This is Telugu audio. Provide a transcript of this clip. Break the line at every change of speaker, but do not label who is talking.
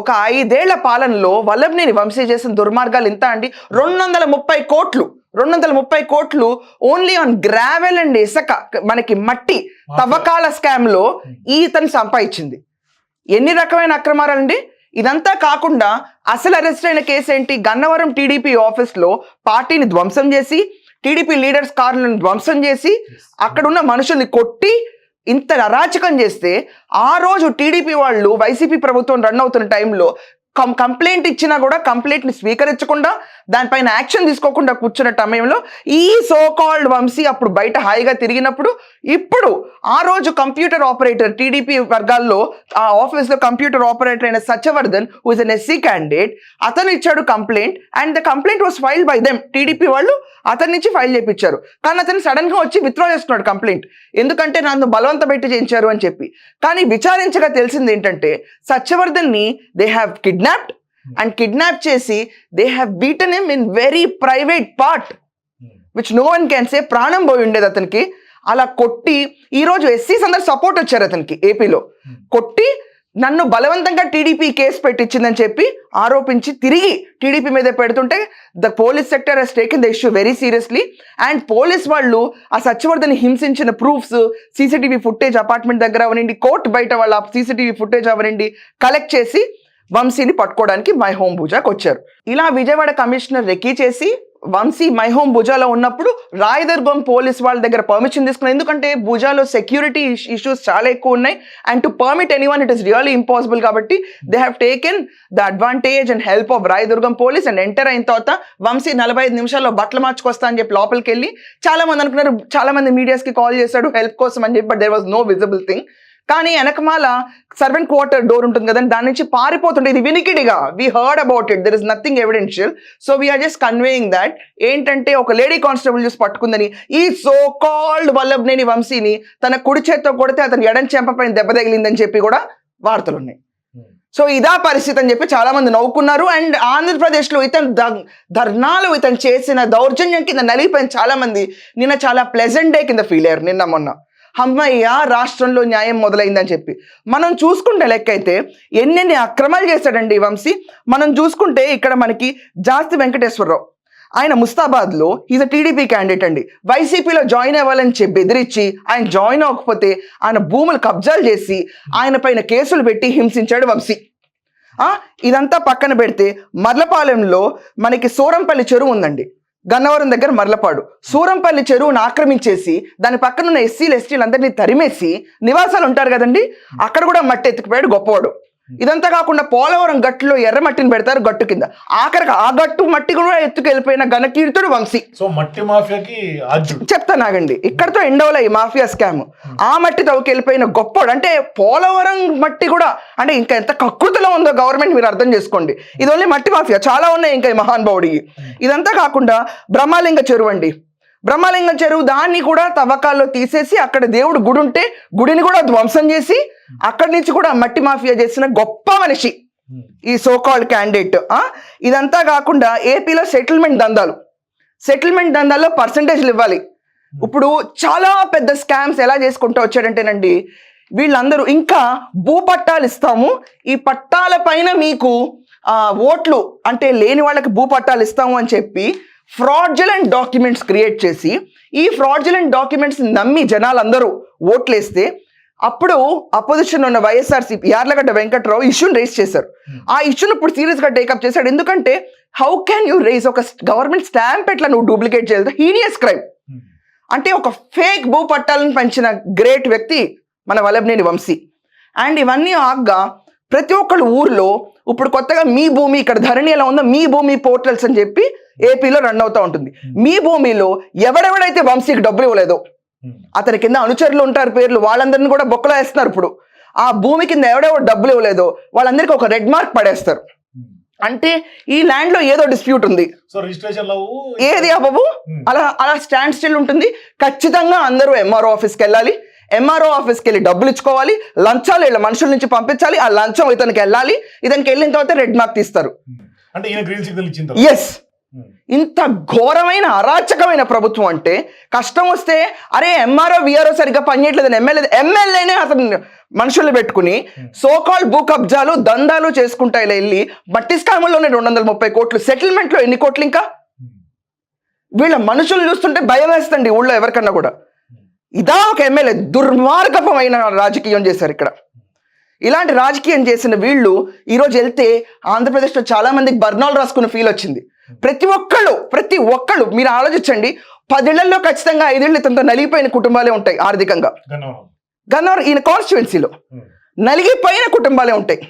ఒక ఐదేళ్ళ పాలనలో వల్లభనేని వంశీ చేసిన దుర్మార్గాలు ఇంత అండి. రెండు వందల ముప్పై కోట్లు రెండు వందల ముప్పై కోట్లు ఓన్లీ ఆన్ గ్రావెల్ అండ్ ఇసుక మనకి మట్టి తవ్వకాల స్కామ్లో ఈతను సంపాదించింది. ఎన్ని రకమైన అక్రమాలండి? ఇదంతా కాకుండా అసలు అరెస్ట్ అయిన కేసు ఏంటి? గన్నవరం టీడీపీ ఆఫీస్లో పార్టీని ధ్వంసం చేసి టీడీపీ లీడర్స్ కార్లను ధ్వంసం చేసి అక్కడ ఉన్న మనుషుల్ని కొట్టి ఇంత అరాచకం చేస్తే ఆ రోజు టీడీపీ వాళ్ళు వైసీపీ ప్రభుత్వం రన్ అవుతున్న టైంలో కం కంప్లైంట్ ఇచ్చినా కూడా కంప్లైంట్ని స్వీకరించకుండా దానిపైన యాక్షన్ తీసుకోకుండా కూర్చున్న సమయంలో ఈ సో కాల్డ్ వంశీ అప్పుడు బయట హాయిగా తిరిగినప్పుడు ఇప్పుడు ఆ రోజు కంప్యూటర్ ఆపరేటర్ టీడీపీ వర్గాల్లో ఆ ఆఫీస్లో కంప్యూటర్ ఆపరేటర్ అయిన Satyavardhan whose N SC candidate అతను ఇచ్చాడు complaint and the complaint was file by them TDP వాళ్ళు అతని నుంచి ఫైల్ చేయించారు కానీ అతను సడన్గా వచ్చి విత్డ్రా చేసుకున్నాడు కంప్లైంట్. ఎందుకంటే నన్ను బలవంత పెట్టి చేయించారు అని చెప్పి. కానీ విచారించగా తెలిసింది ఏంటంటే సత్యవర్ధన్ని they have kidnapped and kidnap చేసి they have beaten him in very private part which no one can say ప్రాణం పోయి ఉండేది అతనికి. అలా కొట్టి ఈ రోజు ఎస్సీస్ అందరు సపోర్ట్ వచ్చారు అతనికి ఏపీలో కొట్టి నన్ను బలవంతంగా టీడీపీ కేసు పెట్టించిందని చెప్పి ఆరోపించి తిరిగి టీడీపీ మీద పెడుతుంటే the police sector he's taken the issue very seriously and police వాళ్ళు ఆ సత్యవర్ధని హింసించిన ప్రూఫ్స్ సీసీటీవీ ఫుటేజ్ అపార్ట్మెంట్ దగ్గర అవనండి కోర్టు బయట వాళ్ళ సీసీటీవీ ఫుటేజ్ అవనండి కలెక్ట్ చేసి వంశీని పట్టుకోవడానికి మై హోమ్ భుజాకి వచ్చారు. ఇలా విజయవాడ కమిషనర్ రెక్కీ చేసి వంశీ మై హోమ్ భుజాలో ఉన్నప్పుడు రాయదుర్గం పోలీస్ వాళ్ళ దగ్గర పర్మిషన్ తీసుకున్నారు. ఎందుకంటే భుజాలో సెక్యూరిటీ ఇష్యూస్ చాలా ఎక్కువ ఉన్నాయి. And to permit any one it is really impossible కాబట్టి they have taken the advantage and help of Rayadurgam police and enter అయిన తర్వాత వంశీ నలభై ఐదు నిమిషాల్లో బట్టలు మార్చుకొస్తా అని చెప్పి లోపలికి వెళ్ళి చాలా మంది అనుకున్నారు చాలా మంది మీడియాస్కి కాల్ చేశాడు హెల్ప్ కోసం అని చెప్పి but there was no visible thing కానీ వెనకమాల సర్వెంట్ క్వార్టర్ డోర్ ఉంటుంది కదండి దాని నుంచి పారిపోతుంటే ఇది వినికిడిగా. We heard about it there is nothing evidential so we are just conveying that ఏంటంటే ఒక లేడీ కానిస్టేబుల్ చూసి పట్టుకుందని ఈ సో కాల్డ్ వల్లభనేని వంశీని తన కుడి చేత్తో కొడితే అతను ఎడం చెంపపైన దెబ్బ తగిలిందని చెప్పి కూడా వార్తలు ఉన్నాయి. సో ఇదా పరిస్థితి అని చెప్పి చాలా మంది నవ్వుకున్నారు. అండ్ ఆంధ్రప్రదేశ్లో ఇతను ధర్నాలు ఇతను చేసిన దౌర్జన్యం కింద నలిగిపోయిన చాలా మంది నిన్న చాలా ప్లెజెంట్ డే కింద ఫీల్ అయ్యారు నిన్న మొన్న. అమ్మయ్య రాష్ట్రంలో న్యాయం మొదలైందని చెప్పి. మనం చూసుకుంటే లెక్కైతే ఎన్నెన్ని అక్రమాలు చేశాడండి వంశీ. మనం చూసుకుంటే ఇక్కడ మనకి జాస్తి వెంకటేశ్వరరావు. ఆయన ముస్తాబాద్లో ఈజ్ అ టీడీపీ క్యాండిడేట్ అండి. వైసీపీలో జాయిన్ అవ్వాలని చెప్పి బెదిరించి ఆయన జాయిన్ అవ్వకపోతే ఆయన భూములు కబ్జాలు చేసి ఆయన పైన కేసులు పెట్టి హింసించాడు వంశీ. ఇదంతా పక్కన పెడితే మర్లపాలెంలో మనకి సూరంపల్లి చెరువు ఉందండి. గన్నవరం దగ్గర మర్లపాడు. సూరంపల్లి చెరువును ఆక్రమించేసి దాని పక్కన ఉన్న ఎస్సీలు ఎస్టీలు అందరినీ తరిమేసి నివాసాలు ఉంటారు కదండి? అక్కడ కూడా మట్టి ఎత్తుకుపోయాడు గొప్పవాడు. ఇదంతా కాకుండా పోలవరం గట్టులో ఎర్ర మట్టిని పెడతారు గట్టు కింద. ఆఖరికి ఆ గట్టు మట్టి కూడా ఎత్తుకెళ్ళిపోయిన ఘనకీర్తుడు వంశీ.
సో మట్టి మాఫియాకి
చెప్తానాగండి ఇక్కడతో ఎండవల ఈ మాఫియా స్కామ్? ఆ మట్టి తవ్వుకెళ్ళిపోయిన గొప్పోడు అంటే పోలవరం మట్టి కూడా అంటే ఇంకా ఎంత కకృతిలో ఉందో గవర్నమెంట్ మీరు అర్థం చేసుకోండి. ఇది ఓన్లీ మట్టి మాఫియా చాలా ఉన్నాయి ఇంకా ఈ మహానుభావుడి ఇదంతా కాకుండా బ్రహ్మలింగ చెరువు అండి. బ్రహ్మలింగం చెరువు దాన్ని కూడా తవ్వకాల్లో తీసేసి అక్కడ దేవుడు గుడి ఉంటే గుడిని కూడా ధ్వంసం చేసి అక్కడి నుంచి కూడా మట్టి మాఫియా చేసిన గొప్ప మనిషి. ఈ సోకాల్డ్ క్యాండిడేట్ ఇదంతా కాకుండా ఏపీలో సెటిల్మెంట్ దందాలు. సెటిల్మెంట్ దందాల్లో పర్సంటేజ్లు ఇవ్వాలి. ఇప్పుడు చాలా పెద్ద స్కామ్స్ ఎలా చేసుకుంటూ వచ్చాడంటేనండి వీళ్ళందరూ ఇంకా భూ పట్టాలు ఇస్తాము. ఈ పట్టాల పైన మీకు ఓట్లు అంటే లేని వాళ్ళకి భూపట్టాలు ఇస్తాము అని చెప్పి ఫ్రాడ్జులెంట్ డాక్యుమెంట్స్ క్రియేట్ చేసి ఈ ఫ్రాడ్జులెంట్ డాక్యుమెంట్స్ నమ్మి జనాలందరూ ఓట్లేస్తే అప్పుడు అపోజిషన్ ఉన్న వైఎస్ఆర్సీపీ యార్లగడ్డ వెంకట్రావు ఇష్యూని రేస్ చేశారు. ఆ ఇష్యూని ఇప్పుడు సీరియస్గా టేకప్ చేశాడు. ఎందుకంటే హౌ క్యాన్ యూ రేస్ ఒక గవర్నమెంట్ స్టాంప్ ఎట్లా నువ్వు డూప్లికేట్ చేయలేదు? హీనియస్ క్రైమ్ అంటే ఒక ఫేక్ భూ పట్టాలను పంచిన గ్రేట్ వ్యక్తి మన వల్లభనేని వంశీ. అండ్ ఇవన్నీ ఆగ్గా ప్రతి ఒక్కళ్ళు ఊర్లో ఇప్పుడు కొత్తగా మీ భూమి ఇక్కడ ధరణి ఎలా ఉందో మీ భూమి పోర్టల్స్ అని చెప్పి ఏపీలో రన్ అవుతూ ఉంటుంది. మీ భూమిలో ఎవరెవడైతే వంశీకి డబ్బులు ఇవ్వలేదో అతని కింద అనుచరులు ఉంటారు పేర్లు వాళ్ళందరిని కూడా బొక్కలో వేస్తున్నారు ఇప్పుడు. ఆ భూమి కింద ఎవడెవడు డబ్బులు ఇవ్వలేదో వాళ్ళందరికీ ఒక రెడ్ మార్క్ పడేస్తారు. అంటే ఈ ల్యాండ్లో ఏదో డిస్ప్యూట్ ఉంది. ఏది ఆ బాబు అలా అలా స్టాండ్ స్టిల్ ఉంటుంది. ఖచ్చితంగా అందరూ ఎంఆర్ఓ ఆఫీస్కి వెళ్ళాలి. ఎంఆర్ఓ ఆఫీస్కి వెళ్ళి డబ్బులు ఇచ్చుకోవాలి. లంచాలు వీళ్ళ మనుషుల నుంచి పంపించాలి. ఆ లంచం ఇతనికి వెళ్ళాలి. ఇతనికి వెళ్ళిన తర్వాత రెడ్ మార్క్ తీస్తారు.
అంటే ఈయన గ్రీన్ సిగ్నల్ ఇచ్చిన తర్వాత.
Yes
um.
ఇంత ఘోరమైన అరాచకమైన ప్రభుత్వం అంటే కష్టం వస్తే అరే ఎంఆర్ఓ విఆర్ఓ సరిగ్గా పనిచేయట్లేదు ఎమ్మెల్యే ఎమ్మెల్యేనే అతను మనుషుల్ని పెట్టుకుని సోకాల్ భూ కబ్జాలు దందాలు చేసుకుంటా ఇలా వెళ్ళి మట్టి స్కాముల్లోనే రెండు వందల ముప్పై కోట్లు సెటిల్మెంట్లో ఎన్ని కోట్లు ఇంకా? వీళ్ళ మనుషులు చూస్తుంటే భయం వేస్తుంది ఊళ్ళో ఎవరికన్నా కూడా. ఇదా ఒక ఎమ్మెల్యే దుర్మార్గపమైన రాజకీయం చేశారు ఇక్కడ. ఇలాంటి రాజకీయం చేసిన వీళ్ళు ఈరోజు వెళ్తే ఆంధ్రప్రదేశ్లో చాలా మందికి బర్నాలు రాసుకున్న ఫీల్ వచ్చింది. ప్రతి ఒక్కళ్ళు ప్రతి ఒక్కళ్ళు మీరు ఆలోచించండి పదేళ్ళలో ఖచ్చితంగా ఐదేళ్ళు ఇతంత నలిగిపోయిన కుటుంబాలే ఉంటాయి ఆర్థికంగా.
గన్నవరం.
ఈయన కాన్స్టిట్యువెన్సీలో. నలిగిపోయిన కుటుంబాలే ఉంటాయి.